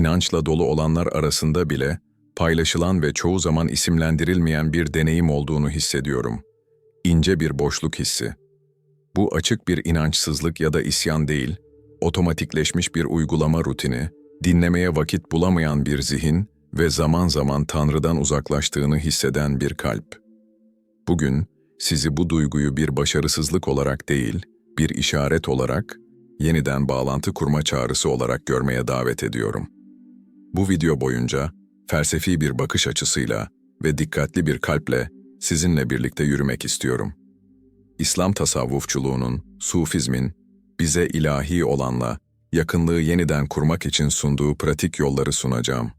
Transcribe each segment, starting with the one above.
inançla dolu olanlar arasında bile paylaşılan ve çoğu zaman isimlendirilmeyen bir deneyim olduğunu hissediyorum. İnce bir boşluk hissi. Bu açık bir inançsızlık ya da isyan değil, otomatikleşmiş bir uygulama rutini, dinlemeye vakit bulamayan bir zihin ve zaman zaman Tanrı'dan uzaklaştığını hisseden bir kalp. Bugün sizi bu duyguyu bir başarısızlık olarak değil, bir işaret olarak, yeniden bağlantı kurma çağrısı olarak görmeye davet ediyorum. Bu video boyunca felsefi bir bakış açısıyla ve dikkatli bir kalple sizinle birlikte yürümek istiyorum. İslam tasavvufçuluğunun, Sufizmin, bize ilahi olanla yakınlığı yeniden kurmak için sunduğu pratik yolları sunacağım.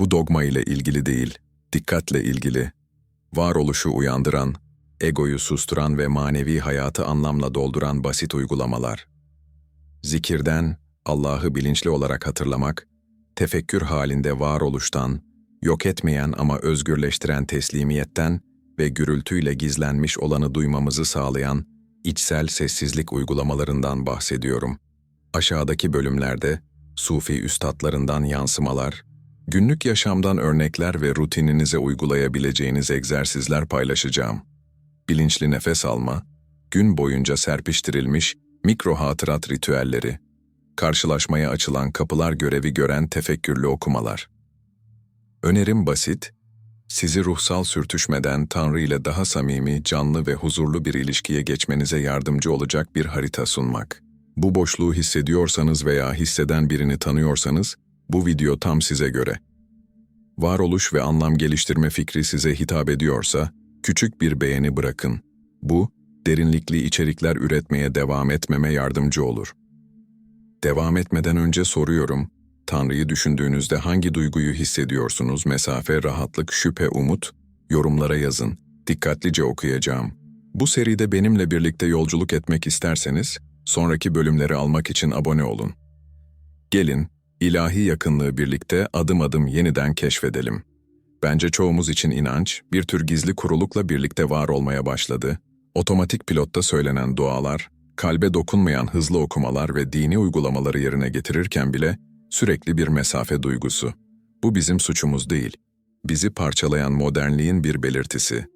Bu dogma ile ilgili değil, dikkatle ilgili, varoluşu uyandıran, egoyu susturan ve manevi hayatı anlamla dolduran basit uygulamalar. Zikirden, Allah'ı bilinçli olarak hatırlamak, tefekkür halinde varoluştan, yok etmeyen ama özgürleştiren teslimiyetten ve gürültüyle gizlenmiş olanı duymamızı sağlayan içsel sessizlik uygulamalarından bahsediyorum. Aşağıdaki bölümlerde Sufi üstadlarından yansımalar, günlük yaşamdan örnekler ve rutininize uygulayabileceğiniz egzersizler paylaşacağım. Bilinçli nefes alma, gün boyunca serpiştirilmiş mikro hatırat ritüelleri, karşılaşmaya açılan kapılar görevi gören tefekkürlü okumalar. Önerim basit, sizi ruhsal sürtüşmeden Tanrı ile daha samimi, canlı ve huzurlu bir ilişkiye geçmenize yardımcı olacak bir harita sunmak. Bu boşluğu hissediyorsanız veya hisseden birini tanıyorsanız, bu video tam size göre. Varoluş ve anlam geliştirme fikri size hitap ediyorsa, küçük bir beğeni bırakın. Bu, derinlikli içerikler üretmeye devam etmeme yardımcı olur. Devam etmeden önce soruyorum, Tanrı'yı düşündüğünüzde hangi duyguyu hissediyorsunuz? Mesafe, rahatlık, şüphe, umut? Yorumlara yazın. Dikkatlice okuyacağım. Bu seride benimle birlikte yolculuk etmek isterseniz, sonraki bölümleri almak için abone olun. Gelin, ilahi yakınlığı birlikte adım adım yeniden keşfedelim. Bence çoğumuz için inanç, bir tür gizli kurulukla birlikte var olmaya başladı. Otomatik pilotta söylenen dualar, kalbe dokunmayan hızlı okumalar ve dini uygulamaları yerine getirirken bile sürekli bir mesafe duygusu. Bu bizim suçumuz değil. Bizi parçalayan modernliğin bir belirtisi.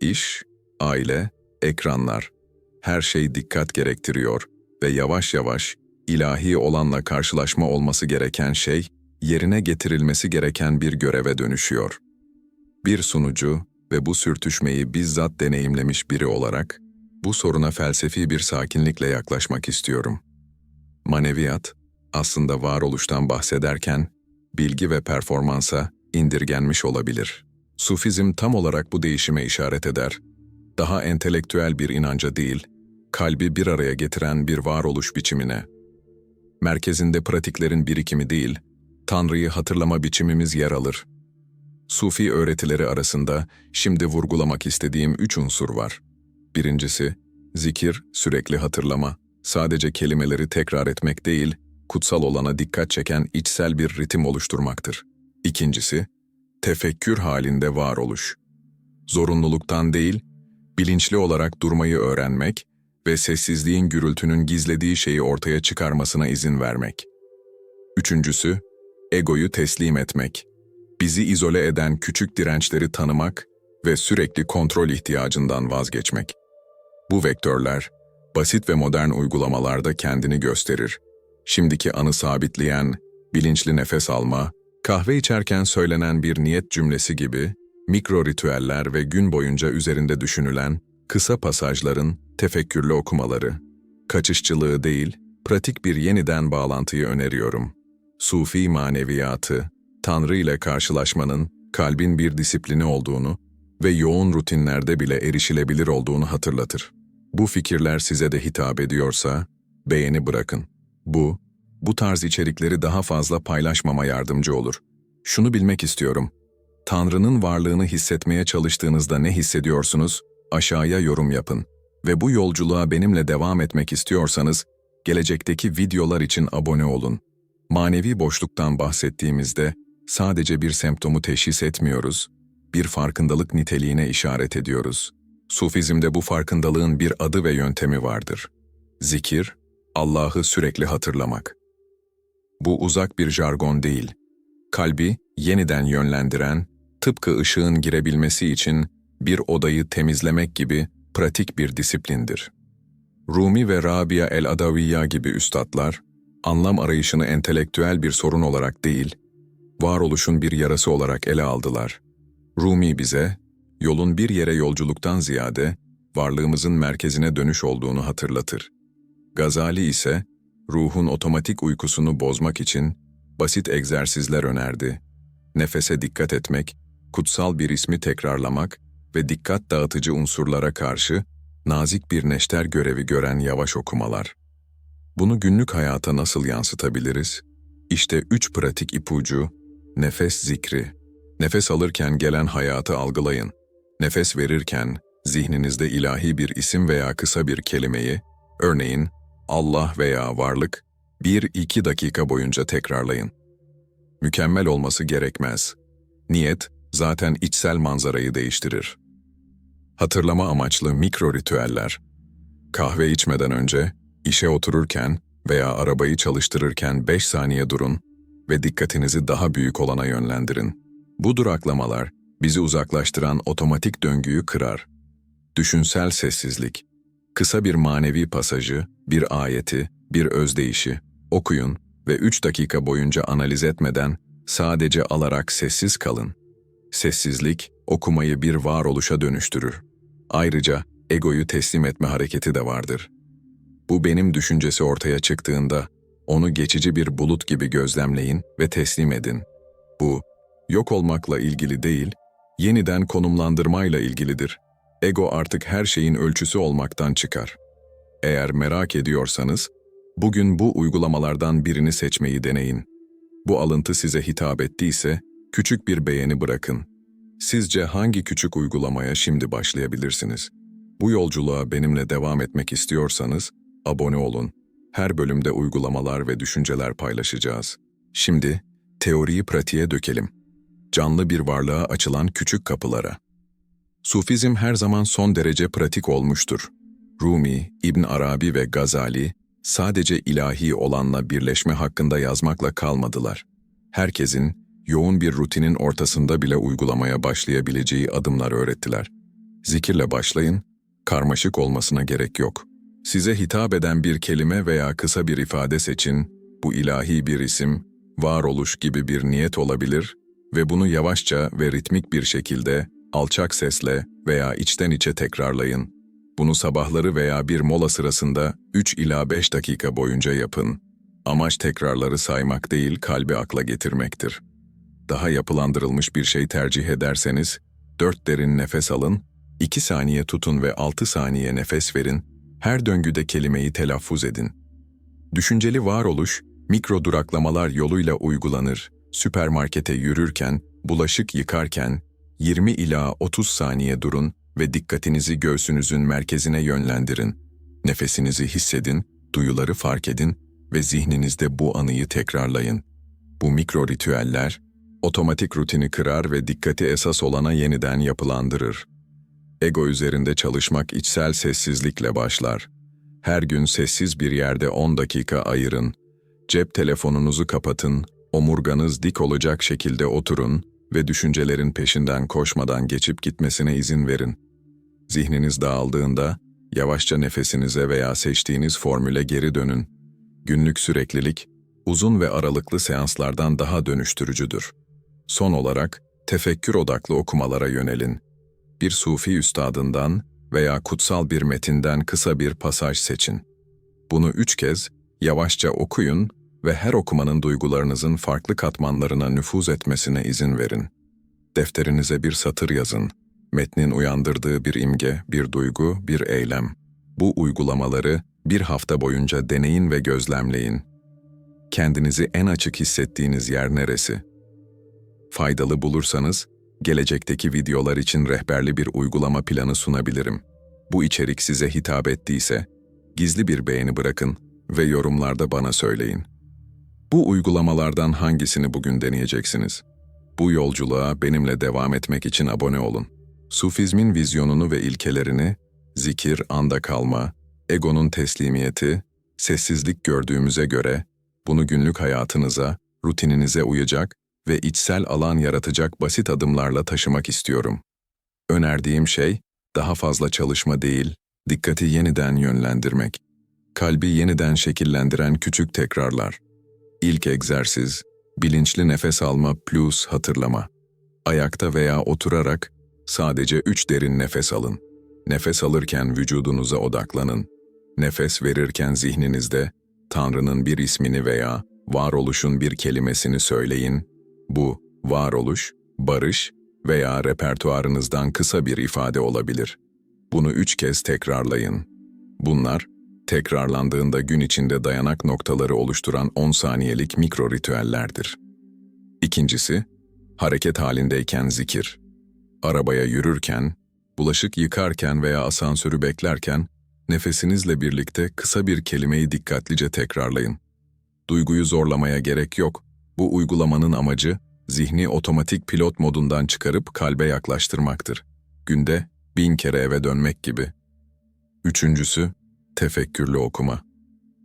İş, aile, ekranlar, her şey dikkat gerektiriyor ve yavaş yavaş ilahi olanla karşılaşma olması gereken şey, yerine getirilmesi gereken bir göreve dönüşüyor. Bir sunucu ve bu sürtüşmeyi bizzat deneyimlemiş biri olarak, bu soruna felsefi bir sakinlikle yaklaşmak istiyorum. Maneviyat, aslında varoluştan bahsederken, bilgi ve performansa indirgenmiş olabilir. Sufizm tam olarak bu değişime işaret eder. Daha entelektüel bir inanca değil, kalbi bir araya getiren bir varoluş biçimine. Merkezinde pratiklerin birikimi değil, Tanrı'yı hatırlama biçimimiz yer alır. Sufi öğretileri arasında şimdi vurgulamak istediğim üç unsur var. Birincisi, zikir, sürekli hatırlama. Sadece kelimeleri tekrar etmek değil, kutsal olana dikkat çeken içsel bir ritim oluşturmaktır. İkincisi, tefekkür halinde varoluş. Zorunluluktan değil, bilinçli olarak durmayı öğrenmek ve sessizliğin gürültünün gizlediği şeyi ortaya çıkarmasına izin vermek. Üçüncüsü, egoyu teslim etmek. Bizi izole eden küçük dirençleri tanımak ve sürekli kontrol ihtiyacından vazgeçmek. Bu vektörler, basit ve modern uygulamalarda kendini gösterir. Şimdiki anı sabitleyen, bilinçli nefes alma, kahve içerken söylenen bir niyet cümlesi gibi, mikro ritüeller ve gün boyunca üzerinde düşünülen kısa pasajların tefekkürlü okumaları, kaçışçılığı değil, pratik bir yeniden bağlantıyı öneriyorum. Sufi maneviyatı, Tanrı ile karşılaşmanın kalbin bir disiplini olduğunu ve yoğun rutinlerde bile erişilebilir olduğunu hatırlatır. Bu fikirler size de hitap ediyorsa, beğeni bırakın. Bu, bu tarz içerikleri daha fazla paylaşmama yardımcı olur. Şunu bilmek istiyorum. Tanrı'nın varlığını hissetmeye çalıştığınızda ne hissediyorsunuz? Aşağıya yorum yapın. Ve bu yolculuğa benimle devam etmek istiyorsanız, gelecekteki videolar için abone olun. Manevi boşluktan bahsettiğimizde sadece bir semptomu teşhis etmiyoruz, bir farkındalık niteliğine işaret ediyoruz. Sufizmde bu farkındalığın bir adı ve yöntemi vardır. Zikir, Allah'ı sürekli hatırlamak. Bu uzak bir jargon değil. Kalbi yeniden yönlendiren, tıpkı ışığın girebilmesi için bir odayı temizlemek gibi pratik bir disiplindir. Rumi ve Rabia el-Adaviyya gibi üstadlar, anlam arayışını entelektüel bir sorun olarak değil, varoluşun bir yarası olarak ele aldılar. Rumi bize, yolun bir yere yolculuktan ziyade, varlığımızın merkezine dönüş olduğunu hatırlatır. Gazali ise, ruhun otomatik uykusunu bozmak için basit egzersizler önerdi. Nefese dikkat etmek, kutsal bir ismi tekrarlamak ve dikkat dağıtıcı unsurlara karşı nazik bir neşter görevi gören yavaş okumalar. Bunu günlük hayata nasıl yansıtabiliriz? İşte üç pratik ipucu, nefes zikri. Nefes alırken gelen hayatı algılayın. Nefes verirken zihninizde ilahi bir isim veya kısa bir kelimeyi, örneğin Allah veya varlık, bir iki dakika boyunca tekrarlayın. Mükemmel olması gerekmez. Niyet, zaten içsel manzarayı değiştirir. Hatırlama amaçlı mikro ritüeller. Kahve içmeden önce, işe otururken veya arabayı çalıştırırken 5 saniye durun ve dikkatinizi daha büyük olana yönlendirin. Bu duraklamalar bizi uzaklaştıran otomatik döngüyü kırar. Düşünsel sessizlik. Kısa bir manevi pasajı, bir ayeti, bir özdeyişi okuyun ve 3 dakika boyunca analiz etmeden sadece alarak sessiz kalın. Sessizlik okumayı bir varoluşa dönüştürür. Ayrıca egoyu teslim etme hareketi de vardır. Bu benim düşüncesi ortaya çıktığında onu geçici bir bulut gibi gözlemleyin ve teslim edin. Bu, yok olmakla ilgili değil, yeniden konumlandırmayla ilgilidir. Ego artık her şeyin ölçüsü olmaktan çıkar. Eğer merak ediyorsanız, bugün bu uygulamalardan birini seçmeyi deneyin. Bu alıntı size hitap ettiyse, küçük bir beğeni bırakın. Sizce hangi küçük uygulamaya şimdi başlayabilirsiniz? Bu yolculuğa benimle devam etmek istiyorsanız, abone olun. Her bölümde uygulamalar ve düşünceler paylaşacağız. Şimdi, teoriyi pratiğe dökelim. Canlı bir varlığa açılan küçük kapılara. Sufizm her zaman son derece pratik olmuştur. Rumi, İbn Arabi ve Gazali, sadece ilahi olanla birleşme hakkında yazmakla kalmadılar. Herkesin, yoğun bir rutinin ortasında bile uygulamaya başlayabileceği adımlar öğrettiler. Zikirle başlayın, karmaşık olmasına gerek yok. Size hitap eden bir kelime veya kısa bir ifade seçin, bu ilahi bir isim, varoluş gibi bir niyet olabilir ve bunu yavaşça ve ritmik bir şekilde, alçak sesle veya içten içe tekrarlayın. Bunu sabahları veya bir mola sırasında 3 ila 5 dakika boyunca yapın. Amaç tekrarları saymak değil, kalbi akla getirmektir. Daha yapılandırılmış bir şey tercih ederseniz, 4 derin nefes alın, 2 saniye tutun ve 6 saniye nefes verin, her döngüde kelimeyi telaffuz edin. Düşünceli varoluş, mikro duraklamalar yoluyla uygulanır. Süpermarkete yürürken, bulaşık yıkarken, 20 ila 30 saniye durun ve dikkatinizi göğsünüzün merkezine yönlendirin. Nefesinizi hissedin, duyuları fark edin ve zihninizde bu anıyı tekrarlayın. Bu mikro ritüeller, otomatik rutini kırar ve dikkati esas olana yeniden yapılandırır. Ego üzerinde çalışmak içsel sessizlikle başlar. Her gün sessiz bir yerde 10 dakika ayırın. Cep telefonunuzu kapatın, omurganız dik olacak şekilde oturun ve düşüncelerin peşinden koşmadan geçip gitmesine izin verin. Zihniniz dağıldığında yavaşça nefesinize veya seçtiğiniz formüle geri dönün. Günlük süreklilik, uzun ve aralıklı seanslardan daha dönüştürücüdür. Son olarak, tefekkür odaklı okumalara yönelin. Bir sufi üstadından veya kutsal bir metinden kısa bir pasaj seçin. Bunu üç kez yavaşça okuyun ve her okumanın duygularınızın farklı katmanlarına nüfuz etmesine izin verin. Defterinize bir satır yazın. Metnin uyandırdığı bir imge, bir duygu, bir eylem. Bu uygulamaları bir hafta boyunca deneyin ve gözlemleyin. Kendinizi en açık hissettiğiniz yer neresi? Faydalı bulursanız, gelecekteki videolar için rehberli bir uygulama planı sunabilirim. Bu içerik size hitap ettiyse, gizli bir beğeni bırakın ve yorumlarda bana söyleyin. Bu uygulamalardan hangisini bugün deneyeceksiniz? Bu yolculuğa benimle devam etmek için abone olun. Sufizmin vizyonunu ve ilkelerini, zikir, anda kalma, egonun teslimiyeti, sessizlik gördüğümüze göre, Bunu günlük hayatınıza, rutininize uyacak ve içsel alan yaratacak basit adımlarla taşımak istiyorum. Önerdiğim şey, daha fazla çalışma değil, dikkati yeniden yönlendirmek. Kalbi yeniden şekillendiren küçük tekrarlar. İlk egzersiz, bilinçli nefes alma plus hatırlama. Ayakta veya oturarak sadece üç derin nefes alın. Nefes alırken vücudunuza odaklanın. Nefes verirken zihninizde Tanrı'nın bir ismini veya varoluşun bir kelimesini söyleyin. Bu, varoluş, barış veya repertuarınızdan kısa bir ifade olabilir. Bunu üç kez tekrarlayın. Bunlar, tekrarlandığında gün içinde dayanak noktaları oluşturan 10 saniyelik mikro ritüellerdir. İkincisi, hareket halindeyken zikir. Arabaya yürürken, bulaşık yıkarken veya asansörü beklerken, nefesinizle birlikte kısa bir kelimeyi dikkatlice tekrarlayın. Duyguyu zorlamaya gerek yok. Bu uygulamanın amacı, zihni otomatik pilot modundan çıkarıp kalbe yaklaştırmaktır. Günde bin kere eve dönmek gibi. Üçüncüsü, tefekkürlü okuma.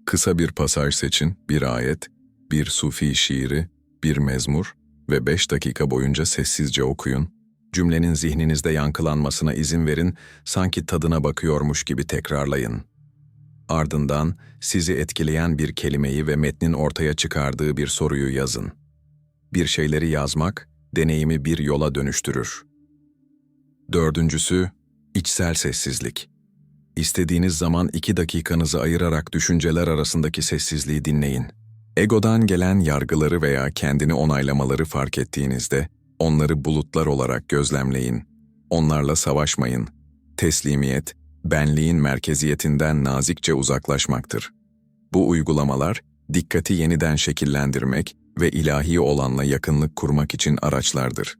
Kısa bir pasaj seçin, bir ayet, bir sufi şiiri, bir mezmur ve beş dakika boyunca sessizce okuyun. Cümlenin zihninizde yankılanmasına izin verin, sanki tadına bakıyormuş gibi tekrarlayın. Ardından sizi etkileyen bir kelimeyi ve metnin ortaya çıkardığı bir soruyu yazın. Bir şeyleri yazmak, deneyimi bir yola dönüştürür. Dördüncüsü, içsel sessizlik. İstediğiniz zaman iki dakikanızı ayırarak düşünceler arasındaki sessizliği dinleyin. Egodan gelen yargıları veya kendini onaylamaları fark ettiğinizde, onları bulutlar olarak gözlemleyin. Onlarla savaşmayın. Teslimiyet, benliğin merkeziyetinden nazikçe uzaklaşmaktır. Bu uygulamalar, dikkati yeniden şekillendirmek ve ilahi olanla yakınlık kurmak için araçlardır.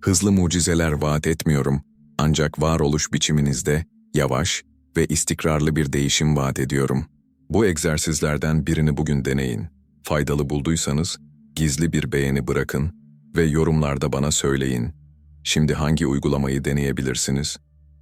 Hızlı mucizeler vaat etmiyorum, ancak varoluş biçiminizde yavaş ve istikrarlı bir değişim vaat ediyorum. Bu egzersizlerden birini bugün deneyin. Faydalı bulduysanız, gizli bir beğeni bırakın ve yorumlarda bana söyleyin. Şimdi hangi uygulamayı deneyebilirsiniz?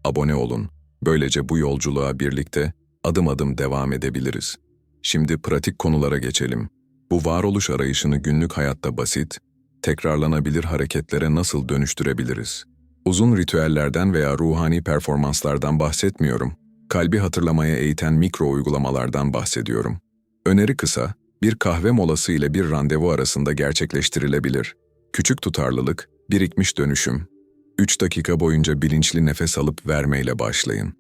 Abone olun. Böylece bu yolculuğa birlikte adım adım devam edebiliriz. Şimdi pratik konulara geçelim. Bu varoluş arayışını günlük hayatta basit, tekrarlanabilir hareketlere nasıl dönüştürebiliriz? Uzun ritüellerden veya ruhani performanslardan bahsetmiyorum. Kalbi hatırlamaya eğiten mikro uygulamalardan bahsediyorum. Öneri kısa, bir kahve molası ile bir randevu arasında gerçekleştirilebilir. Küçük tutarlılık, birikmiş dönüşüm. 3 dakika boyunca bilinçli nefes alıp vermeyle başlayın.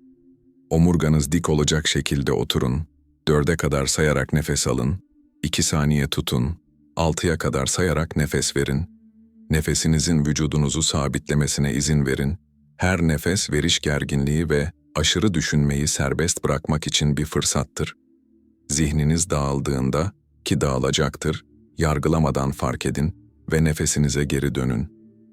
Omurganız dik olacak şekilde oturun. 4'e kadar sayarak nefes alın. 2 saniye tutun. 6'ya kadar sayarak nefes verin. Nefesinizin vücudunuzu sabitlemesine izin verin. Her nefes veriş gerginliği ve aşırı düşünmeyi serbest bırakmak için bir fırsattır. Zihniniz dağıldığında, ki dağılacaktır, yargılamadan fark edin ve nefesinize geri dönün.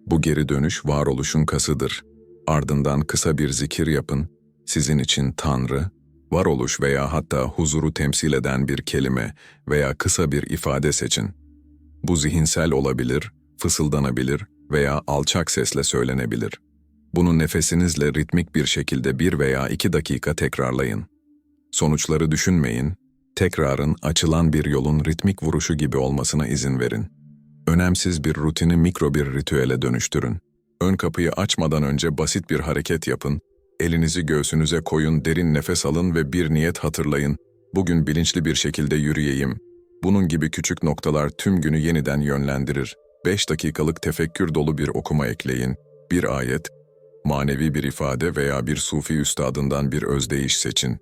Bu geri dönüş varoluşun kasıdır. Ardından kısa bir zikir yapın. Sizin için Tanrı, varoluş veya hatta huzuru temsil eden bir kelime veya kısa bir ifade seçin. Bu zihinsel olabilir, fısıldanabilir veya alçak sesle söylenebilir. Bunu nefesinizle ritmik bir şekilde bir veya iki dakika tekrarlayın. Sonuçları düşünmeyin, tekrarın açılan bir yolun ritmik vuruşu gibi olmasına izin verin. Önemsiz bir rutini mikro bir ritüele dönüştürün. Ön kapıyı açmadan önce basit bir hareket yapın, elinizi göğsünüze koyun, derin nefes alın ve bir niyet hatırlayın. Bugün bilinçli bir şekilde yürüyeyim. Bunun gibi küçük noktalar tüm günü yeniden yönlendirir. 5 dakikalık tefekkür dolu bir okuma ekleyin. Bir ayet, manevi bir ifade veya bir sufi üstadından bir özdeyiş seçin.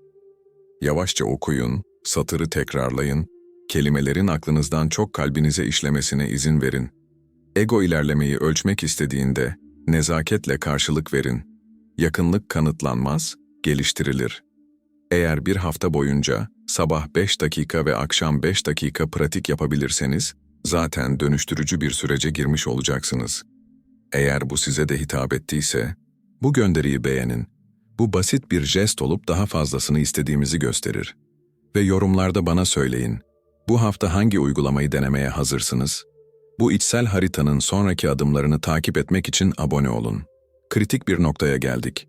Yavaşça okuyun, satırı tekrarlayın, kelimelerin aklınızdan çok kalbinize işlemesine izin verin. Ego ilerlemeyi ölçmek istediğinde nezaketle karşılık verin. Yakınlık kanıtlanmaz, geliştirilir. Eğer bir hafta boyunca sabah 5 dakika ve akşam 5 dakika pratik yapabilirseniz, zaten dönüştürücü bir sürece girmiş olacaksınız. Eğer bu size de hitap ettiyse, bu gönderiyi beğenin. Bu basit bir jest olup daha fazlasını istediğimizi gösterir. Ve yorumlarda bana söyleyin. Bu hafta hangi uygulamayı denemeye hazırsınız? Bu içsel haritanın sonraki adımlarını takip etmek için abone olun. Kritik bir noktaya geldik.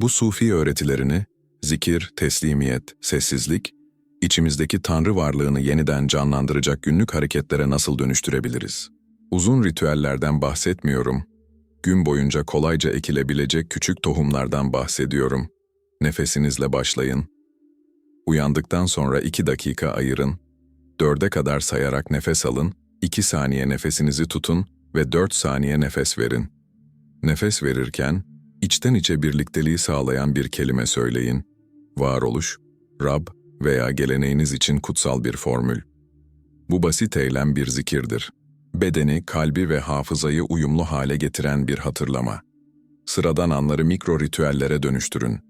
Bu sufi öğretilerini, zikir, teslimiyet, sessizlik, içimizdeki Tanrı varlığını yeniden canlandıracak günlük hareketlere nasıl dönüştürebiliriz? Uzun ritüellerden bahsetmiyorum. Gün boyunca kolayca ekilebilecek küçük tohumlardan bahsediyorum. Nefesinizle başlayın. Uyandıktan sonra iki dakika ayırın. Dörde kadar sayarak nefes alın, iki saniye nefesinizi tutun ve dört saniye nefes verin. Nefes verirken, içten içe birlikteliği sağlayan bir kelime söyleyin. Varoluş, Rab veya geleneğiniz için kutsal bir formül. Bu basit eylem bir zikirdir. Bedeni, kalbi ve hafızayı uyumlu hale getiren bir hatırlama. Sıradan anları mikro ritüellere dönüştürün.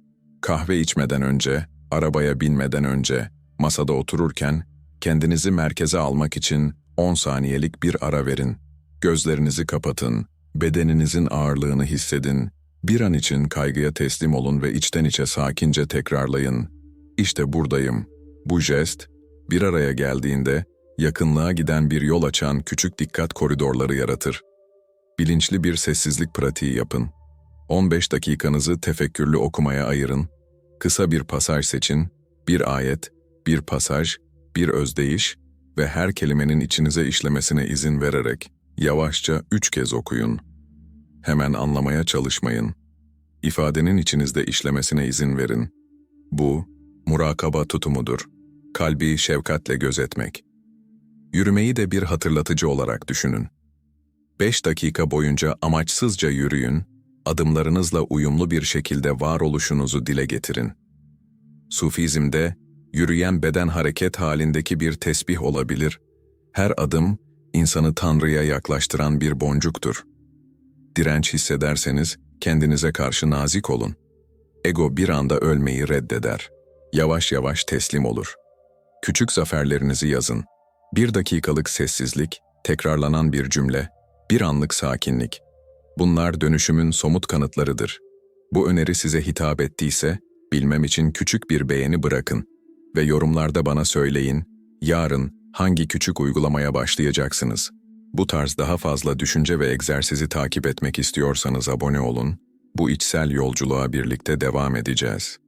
Kahve içmeden önce, arabaya binmeden önce, masada otururken kendinizi merkeze almak için 10 saniyelik bir ara verin. Gözlerinizi kapatın, bedeninizin ağırlığını hissedin. Bir an için kaygıya teslim olun ve içten içe sakince tekrarlayın. İşte buradayım. Bu jest, bir araya geldiğinde yakınlığa giden bir yol açan küçük dikkat koridorları yaratır. Bilinçli bir sessizlik pratiği yapın. 15 dakikanızı tefekkürlü okumaya ayırın. Kısa bir pasaj seçin, bir ayet, bir pasaj, bir özdeyiş ve her kelimenin içinize işlemesine izin vererek yavaşça üç kez okuyun. Hemen anlamaya çalışmayın. İfadenin içinizde işlemesine izin verin. Bu, murakaba tutumudur. Kalbi şefkatle gözetmek. Yürümeyi de bir hatırlatıcı olarak düşünün. 5 dakika boyunca amaçsızca yürüyün, adımlarınızla uyumlu bir şekilde varoluşunuzu dile getirin. Sufizmde, yürüyen beden hareket halindeki bir tesbih olabilir. Her adım, insanı Tanrı'ya yaklaştıran bir boncuktur. Direnç hissederseniz, kendinize karşı nazik olun. Ego bir anda ölmeyi reddeder. Yavaş yavaş teslim olur. Küçük zaferlerinizi yazın. Bir dakikalık sessizlik, tekrarlanan bir cümle, bir anlık sakinlik. Bunlar dönüşümün somut kanıtlarıdır. Bu öneri size hitap ettiyse, bilmem için küçük bir beğeni bırakın ve yorumlarda bana söyleyin, yarın hangi küçük uygulamaya başlayacaksınız? Bu tarz daha fazla düşünce ve egzersizi takip etmek istiyorsanız abone olun, bu içsel yolculuğa birlikte devam edeceğiz.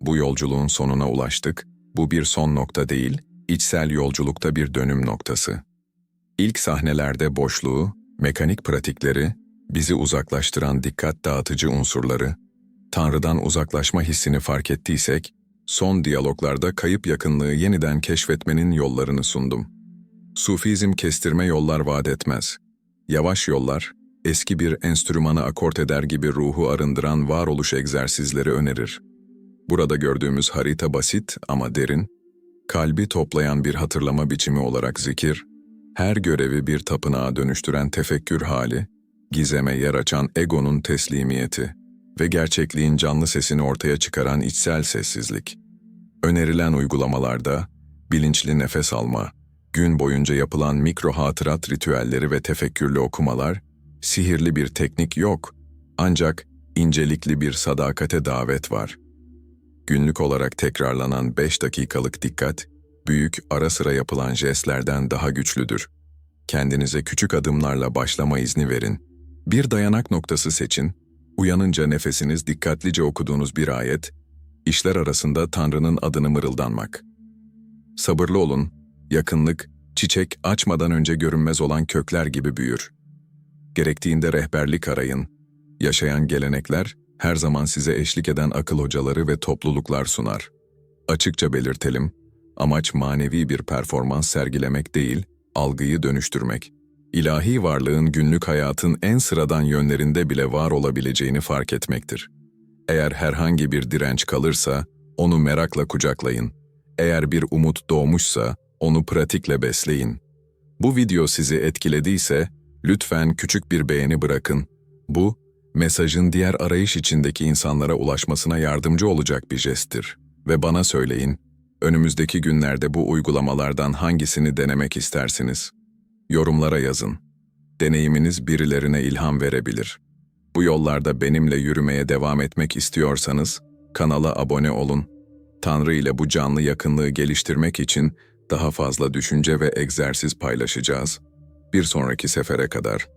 Bu yolculuğun sonuna ulaştık, bu bir son nokta değil, içsel yolculukta bir dönüm noktası. İlk sahnelerde boşluğu, mekanik pratikleri, bizi uzaklaştıran dikkat dağıtıcı unsurları, Tanrı'dan uzaklaşma hissini fark ettiysek, son diyaloglarda kayıp yakınlığı yeniden keşfetmenin yollarını sundum. Sufizm kestirme yollar vaat etmez. Yavaş yollar, eski bir enstrümanı akort eder gibi ruhu arındıran varoluş egzersizleri önerir. Burada gördüğümüz harita basit ama derin, kalbi toplayan bir hatırlama biçimi olarak zikir, her görevi bir tapınağa dönüştüren tefekkür hali, gizeme yer açan egonun teslimiyeti ve gerçekliğin canlı sesini ortaya çıkaran içsel sessizlik. Önerilen uygulamalarda bilinçli nefes alma, gün boyunca yapılan mikro hatırat ritüelleri ve tefekkürlü okumalar, sihirli bir teknik yok, ancak incelikli bir sadakate davet var. Günlük olarak tekrarlanan 5 dakikalık dikkat, büyük ara sıra yapılan jestlerden daha güçlüdür. Kendinize küçük adımlarla başlama izni verin. Bir dayanak noktası seçin, uyanınca nefesiniz dikkatlice okuduğunuz bir ayet, işler arasında Tanrı'nın adını mırıldanmak. Sabırlı olun, yakınlık, çiçek açmadan önce görünmez olan kökler gibi büyür. Gerektiğinde rehberlik arayın. Yaşayan gelenekler, her zaman size eşlik eden akıl hocaları ve topluluklar sunar. Açıkça belirtelim, amaç manevi bir performans sergilemek değil, algıyı dönüştürmek. İlahi varlığın günlük hayatın en sıradan yönlerinde bile var olabileceğini fark etmektir. Eğer herhangi bir direnç kalırsa, onu merakla kucaklayın. Eğer bir umut doğmuşsa, onu pratikle besleyin. Bu video sizi etkilediyse, lütfen küçük bir beğeni bırakın. Bu, mesajın diğer arayış içindeki insanlara ulaşmasına yardımcı olacak bir jesttir. Ve bana söyleyin, önümüzdeki günlerde bu uygulamalardan hangisini denemek istersiniz? Yorumlara yazın. Deneyiminiz birilerine ilham verebilir. Bu yollarda benimle yürümeye devam etmek istiyorsanız, kanala abone olun. Tanrı ile bu canlı yakınlığı geliştirmek için daha fazla düşünce ve egzersiz paylaşacağız. Bir sonraki sefere kadar